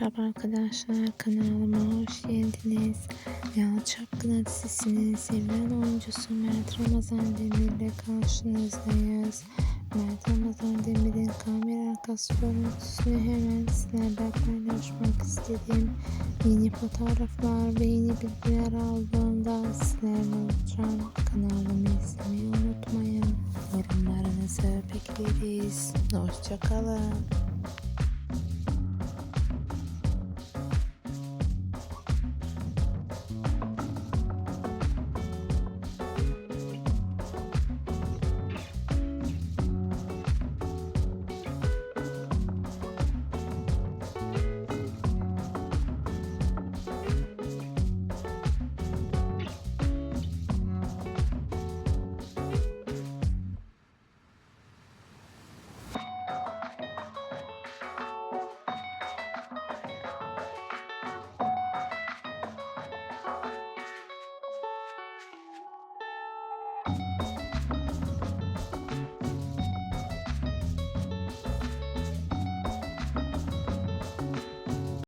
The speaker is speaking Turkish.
Merhaba arkadaşlar kanalıma hoş geldiniz. Yalı Çapkın dizisinin sevilen oyuncusu Mert Ramazan Demir ile karşınızdayız. Mert Ramazan Demir'in kamera arkası görüntüsünü hemen sizlerle paylaşmak istedim. Yeni fotoğraflar ve yeni bilgiler aldığımda sizlerle olacağım. Kanalımı izlemeyi unutmayın. Yorumlarınızı bekleriz. Hoşçakalın.